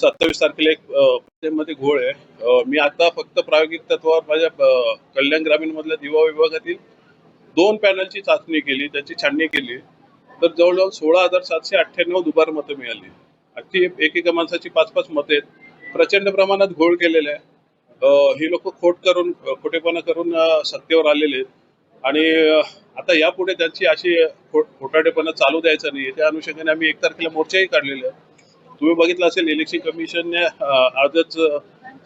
सत्तावीस तारखेला एक मध्ये घोळ आहे. मी आता फक्त प्रायोगिक तत्वावर माझ्या कल्याण ग्रामीण मधल्या दिवा विभागातील दोन पॅनलची चाचणी केली त्याची छाननी केली. तर जवळजवळ सोळा हजार सातशे अठ्ठ्याण्णव दुबार मतं मिळाली. आणि ती एकेका माणसाची पाच पाच मतं आहेत. प्रचंड प्रमाणात घोळ केलेला आहे. ही लोक खोट करून खोटेपणा करून सत्तेवर आलेले आहेत. आणि आता यापुढे त्यांची अशी खोट खोटाडेपणा चालू द्यायचा नाही त्या अनुषंगाने आम्ही एक तारखेला मोर्चाही काढलेला आहे. तुम्ही बघितलं असेल इलेक्शन कमिशनने आजच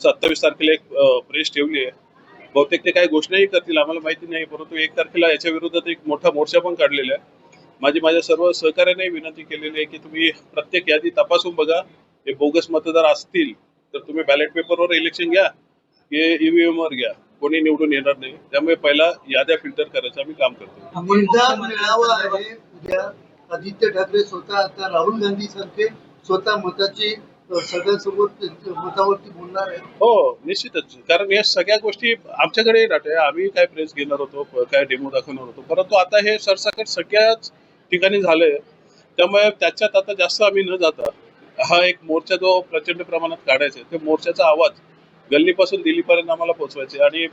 सत्तावीस तारखेला एक प्रेस ठेवली आहे. बहुतेक ते काही घोषणाही करतील आम्हाला माहिती नाही परंतु एक तारखेला याच्या विरोधात एक मोठा मोर्चा पण काढलेला आहे. माझी माझ्या सर्व सहकार्याने विनंती केलेली आहे की तुम्ही प्रत्येक यादी तपासून बघा. हे बोगस मतदार असतील तर तुम्ही बॅलेट पेपरवर इलेक्शन घ्या हे ईव्हीएम वर घ्या. कोणी निवडून येणार नाही. त्यामुळे पहिला याद्या फिल्टर करायचं आम्ही काम करतो. आदित्य ठाकरे स्वतः आता राहुल गांधी सारखे स्वतः मताची सगळ्यांसोबत मतावरती बोलणार आहे. हो निश्चितच. कारण या सगळ्या गोष्टी आमच्याकडे राहते आम्ही काय प्रेस घेणार होतो काय डेमो दाखवणार होतो. परंतु आता हे सरसकट सगळ्याच ठिकाणी झालंय. त्यामुळे त्याच्यात आता जास्त आम्ही न जाता हा एक मोर्चा जो प्रचंड प्रमाणात काढायचा आहे, ते मोर्चाचा आवाज गल्लीपासून दिल्लीपर्यंत आम्हाला पोहोचवायचे आणि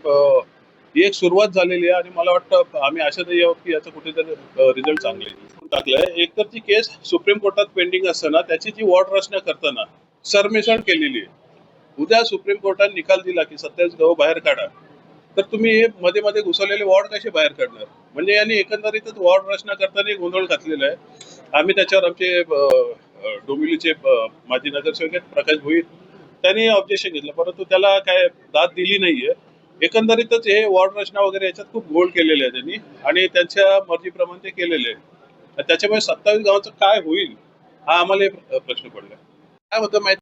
ही एक सुरुवात झालेली आहे आणि मला वाटतं आम्ही आशादायी आहोत की याचा कुठेतरी रिझल्ट चांगले टाकलाय. एक तर ती केस सुप्रीम कोर्टात पेंडिंग असताना त्याची जी वॉर्ड रचना करताना सरमिसळ केलेली आहे. उद्या सुप्रीम कोर्टाने निकाल दिला की सत्यावीस गाव बाहेर काढा. तर तुम्ही हे मध्ये मध्ये घुसवलेले वॉर्ड कसे बाहेर काढणार? म्हणजे यांनी एकंदरीतच वॉर्ड रचना करताना गोंधळ घातलेला आहे. आम्ही त्याच्यावर आमचे डोंबिवलीचे माजी नगरसेवक प्रकाश भोईर त्यांनी ऑब्जेक्शन घेतलं. परंतु त्याला काय दाद दिली नाहीये. एकंदरीतच हे वॉर्ड रचना वगैरे याच्यात खूप घोळ केलेले आहे त्यांनी आणि त्यांच्या मर्जीप्रमाणे ते केलेले आहे. त्याच्यामुळे सत्तावीस गावाचं काय होईल हा आम्हाला प्रश्न पडला. काय होतं माहिती?